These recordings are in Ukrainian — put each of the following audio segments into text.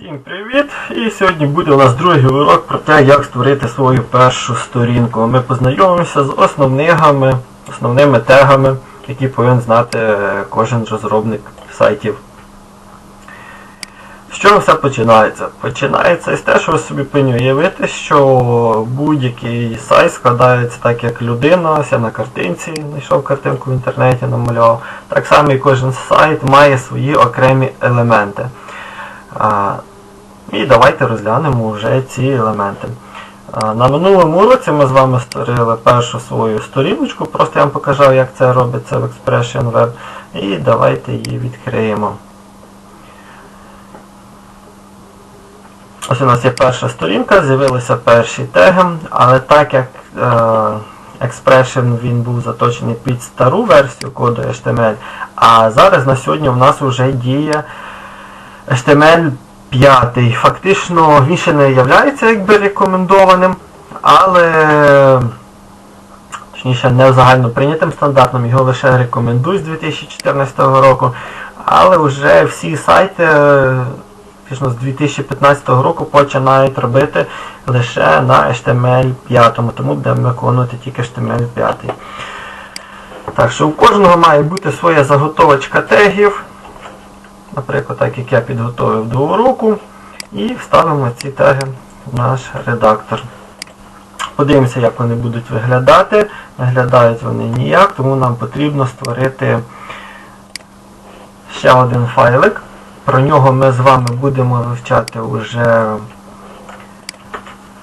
Всім привіт! І сьогодні буде у нас другий урок про те, як створити свою першу сторінку. Ми познайомимося з основними, основними тегами, які повинен знати е, кожен розробник сайтів. З чого все починається? Починається із те, що ви собі повинні уявити, що будь-який сайт складається так, як людина, я на картинці знайшов картинку в інтернеті, намалював. Так само і кожен сайт має свої окремі елементи. І давайте розглянемо вже ці елементи. На минулому уроці ми з вами створили першу свою сторіночку, просто я вам покажав, як це робиться в Expression Web. І давайте її відкриємо. Ось у нас є перша сторінка, з'явилися перші теги, але так як е, Expression він був заточений під стару версію коду HTML, а зараз на сьогодні у нас вже діє HTML 5. Фактично він ще не є якби рекомендованим, але точніше не загально прийнятим стандартом, його лише рекомендують з 2014 року. Але вже всі сайти фактично з 2015 року починають робити лише на HTML 5, тому будемо виконувати тільки HTML 5. Так що у кожного має бути своя заготовочка тегів. Наприклад, так як я підготовив до уроку. І вставимо ці теги в наш редактор. Подивимося, як вони будуть виглядати. Виглядають вони ніяк, тому нам потрібно створити ще один файлик. Про нього ми з вами будемо вивчати вже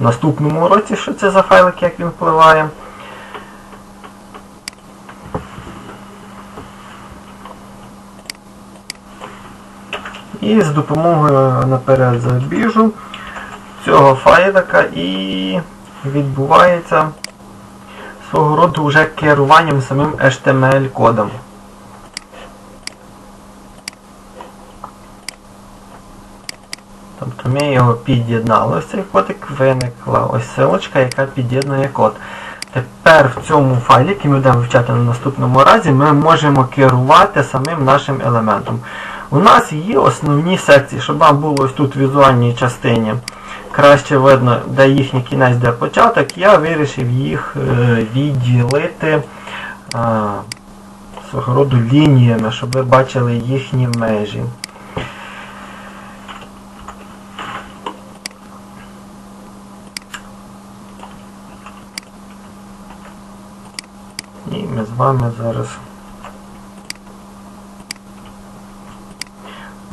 в наступному уроці, що це за файлик, як він впливає. І з допомогою наперед забіжу цього файлика і відбувається свого роду вже керуванням самим HTML-кодом. Тобто ми його під'єднали, ось цей кодик, виникла ось силочка, яка під'єднує код. Тепер в цьому файлі, який ми будемо вивчати на наступному разі, ми можемо керувати самим нашим елементом. У нас є основні секції, щоб вам було ось тут в візуальній частині краще видно, де їхній кінець, де початок, я вирішив їх е, відділити свого роду лініями, щоб ви бачили їхні межі. І ми з вами зараз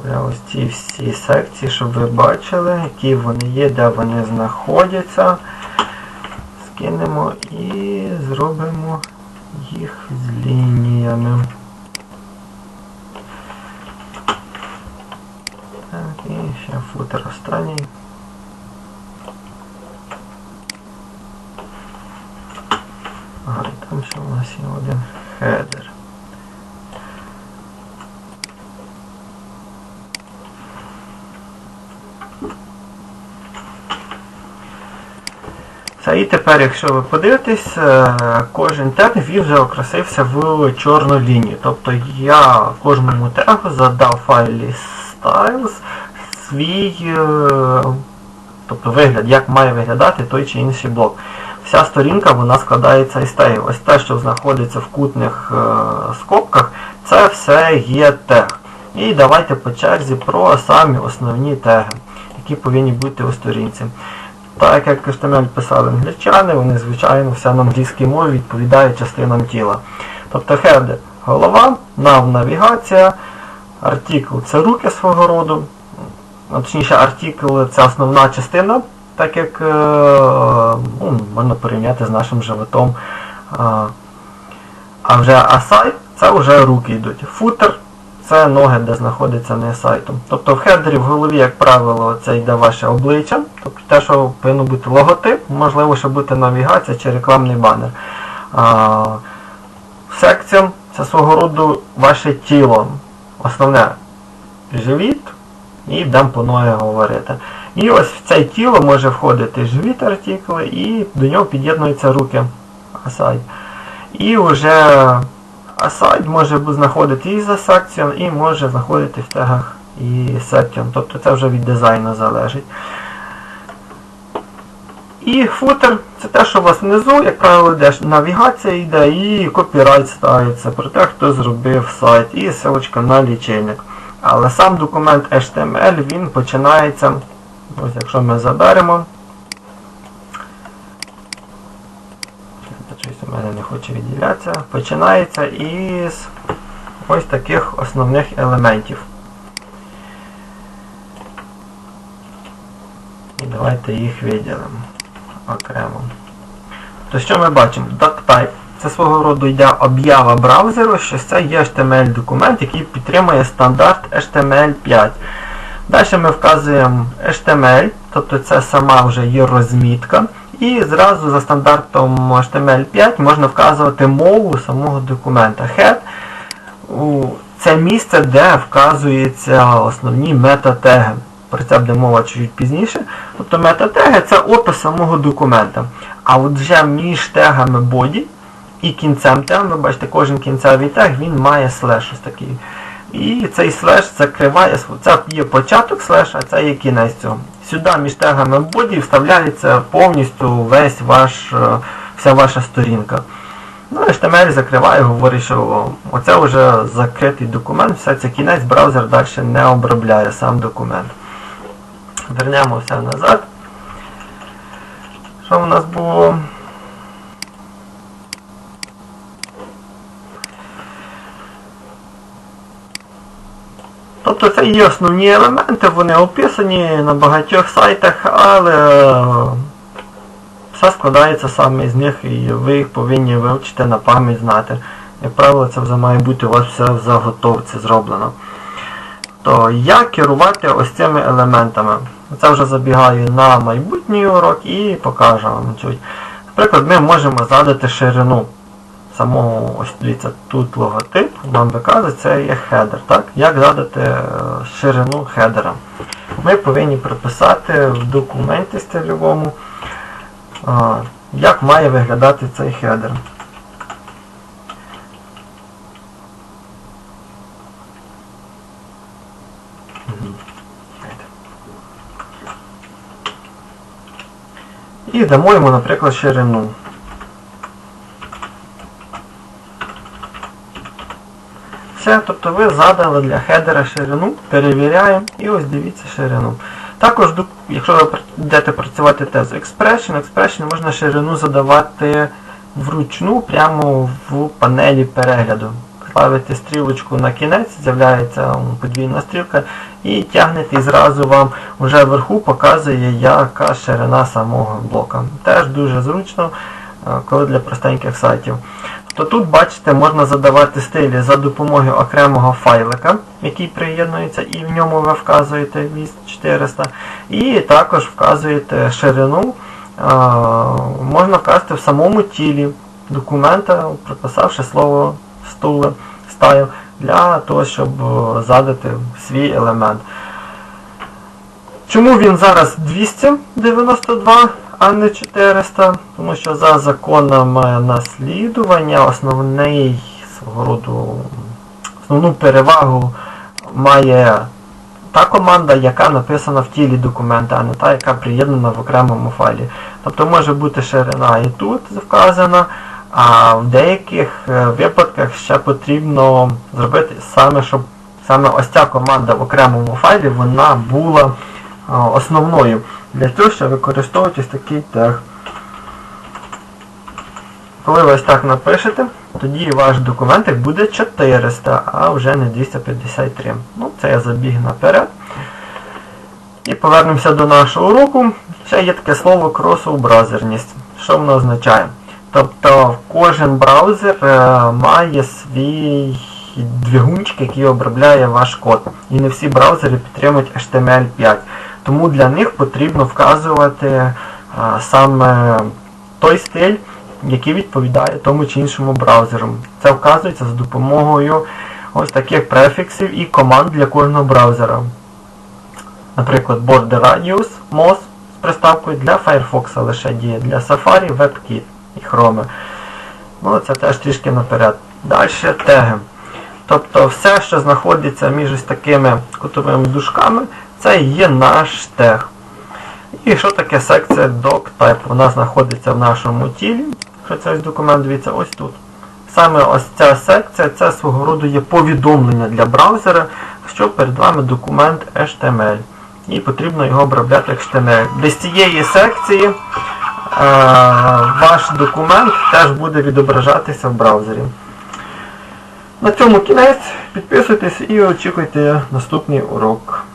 ось ці всі секції, щоб ви бачили, які вони є, де вони знаходяться. Скинемо і зробимо їх з лініями. Так, і ще футер останній. Ага, там ще у нас є один хедер. І тепер, якщо ви подивитесь, е, кожен тег він вже окрасився в чорну лінію. Тобто я кожному тегу задав файлі styles свій е, тобто вигляд, як має виглядати той чи інший блок. Вся сторінка вона складається із тегів. Ось те, що знаходиться в кутних е, скобках, це все є тег. І давайте по черзі про самі основні теги, які повинні бути у сторінці. Так як HTML писали англічани, вони, звичайно, все на англійській мові відповідають частинам тіла. Тобто header – голова, nav – навігація, артикл це руки свого роду. Точніше, артикл це основна частина, так як е, ну, можна порівняти з нашим животом. А вже aside це вже руки йдуть. Футер це ноги, де знаходиться не сайтом. Тобто в хедері в голові, як правило, це йде ваше обличчя, тобто те, що повинно бути логотип, можливо, що бути навігація чи рекламний банер. А, Секціон це свого роду ваше тіло. Основне живіт і будемо по ноги говорити. І ось в це тіло може входити живіт артикли і до нього під'єднуються руки. Асай. І вже Асайд може знаходити і за секцією, і може знаходити в тегах і section. Тобто це вже від дизайну залежить. І футер це те, що у вас внизу, як правило, йде навігація йде і копірайт ставиться про те, хто зробив сайт, і ссылочка на лічильник. Але сам документ HTML він починається, ось якщо ми заберемо. У мене не хоче відділятися. Починається із ось таких основних елементів. І давайте їх виділимо окремо. То що ми бачимо? DocType. Це свого роду йде об'ява браузеру, що це є HTML-документ, який підтримує стандарт HTML5. Далі ми вказуємо HTML, тобто це сама вже є розмітка. І зразу за стандартом HTML5 можна вказувати мову самого документа. Head це місце, де вказуються основні метатеги. Про це буде мова чуть пізніше. Тобто метатеги це опис самого документа. А от вже між тегами body і кінцем тег, ви бачите, кожен кінцевий тег він має слеш ось такий. І цей слеш закриває, це є початок слеша, це є кінець цього. Сюди між тегами body вставляється повністю весь ваш, вся ваша сторінка. Ну, HTML закриває, говорить, що оце вже закритий документ, все це кінець, браузер далі не обробляє сам документ. Вернемо все назад. Що в нас було? Тобто це є основні елементи, вони описані на багатьох сайтах, але все складається саме з них і ви їх повинні вивчити на пам'ять знати. Як правило, це вже має бути у вас все в заготовці зроблено. То як керувати ось цими елементами? Це вже забігаю на майбутній урок і покажу вам чуть. Наприклад, ми можемо задати ширину самого, ось дивіться, тут логотип, нам виказує, це є хедер. так? Як задати ширину хедера? Ми повинні прописати в документі стильовому, як має виглядати цей хедер. І дамо йому, наприклад, ширину. Все, тобто ви задали для хедера ширину, перевіряємо і ось дивіться ширину. Також, якщо ви йдете працювати теж з Expression, Expression можна ширину задавати вручну прямо в панелі перегляду. Ставите стрілочку на кінець, з'являється подвійна стрілка і тягнете і зразу вам вже вверху показує, яка ширина самого блока. Теж дуже зручно, коли для простеньких сайтів. То тут, бачите, можна задавати стилі за допомогою окремого файлика, який приєднується, і в ньому ви вказуєте віз 400. І також вказуєте ширину, можна вказати в самому тілі документа, прописавши слово стули, стайл, для того, щоб задати свій елемент. Чому він зараз 292, а не 400? Тому що за законом наслідування основний свого роду, основну перевагу має та команда, яка написана в тілі документа, а не та, яка приєднана в окремому файлі. Тобто може бути ширина і тут вказана, а в деяких випадках ще потрібно зробити саме, щоб саме ось ця команда в окремому файлі вона була основною. Для цього ще використовують такий тег. Коли ви ось так напишете, тоді ваш документик буде 400, а вже не 253. Ну, Це я забіг наперед. І повернемося до нашого уроку. Ще є таке слово кросообразерність. Що воно означає? Тобто кожен браузер має свій двигунчик, який обробляє ваш код. І не всі браузери підтримують HTML5. Тому для них потрібно вказувати саме той стиль, який відповідає тому чи іншому браузеру. Це вказується за допомогою ось таких префіксів і команд для кожного браузера. Наприклад, Border Radius, MOS з приставкою для Firefox лише діє, для Safari, WebKit і Chrome. Ну, Це теж трішки наперед. Далі теги. Тобто все, що знаходиться між ось такими кутовими дужками, це є наш тег. І що таке секція doctype? Вона знаходиться в нашому тілі. Що це документ, дивіться, ось тут. Саме ось ця секція, це свого роду є повідомлення для браузера, що перед вами документ HTML. І потрібно його обробляти HTML. Без цієї секції е, ваш документ теж буде відображатися в браузері. На цьому кінець. Підписуйтесь і очікуйте наступний урок.